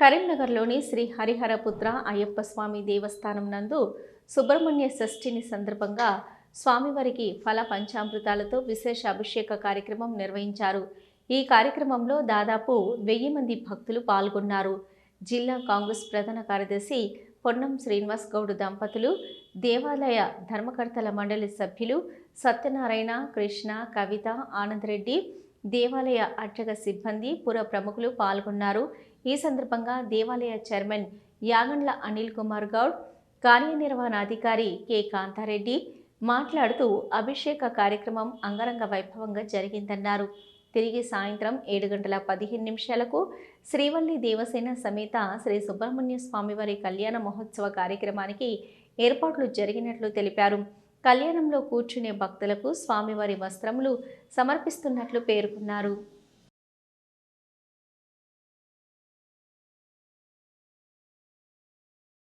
కరీంనగర్లోని శ్రీ హరిహరపుత్ర అయ్యప్ప స్వామి దేవస్థానం నందు సుబ్రహ్మణ్య షష్ఠిని సందర్భంగా స్వామివారికి ఫల పంచామృతాలతో విశేష అభిషేక కార్యక్రమం నిర్వహించారు. ఈ కార్యక్రమంలో దాదాపు వెయ్యి మంది భక్తులు పాల్గొన్నారు. జిల్లా కాంగ్రెస్ ప్రధాన కార్యదర్శి పొన్నం శ్రీనివాస్ గౌడ్ దంపతులు దేవాలయ ధర్మకర్తల మండలి సభ్యులు సత్యనారాయణ కృష్ణ కవిత ఆనందరెడ్డి దేవాలయ అర్చక సిబ్బంది పుర ప్రముఖులు పాల్గొన్నారు. ఈ సందర్భంగా దేవాలయ చైర్మన్ యాగండ్ల అనిల్ కుమార్ గౌడ్ కార్యనిర్వహణాధికారి కె కాంతారెడ్డి మాట్లాడుతూ అభిషేక కార్యక్రమం అంగరంగ వైభవంగా జరిగిందన్నారు. తిరిగి సాయంత్రం ఏడు గంటల పదిహేను నిమిషాలకు శ్రీవల్లి దేవసేన సమేత శ్రీ సుబ్రహ్మణ్య స్వామివారి కళ్యాణ మహోత్సవ కార్యక్రమానికి ఏర్పాట్లు జరిగినట్లు తెలిపారు. కళ్యాణంలో కూర్చునే భక్తులకు స్వామివారి వస్త్రములు సమర్పిస్తున్నట్లు పేర్కొన్నారు.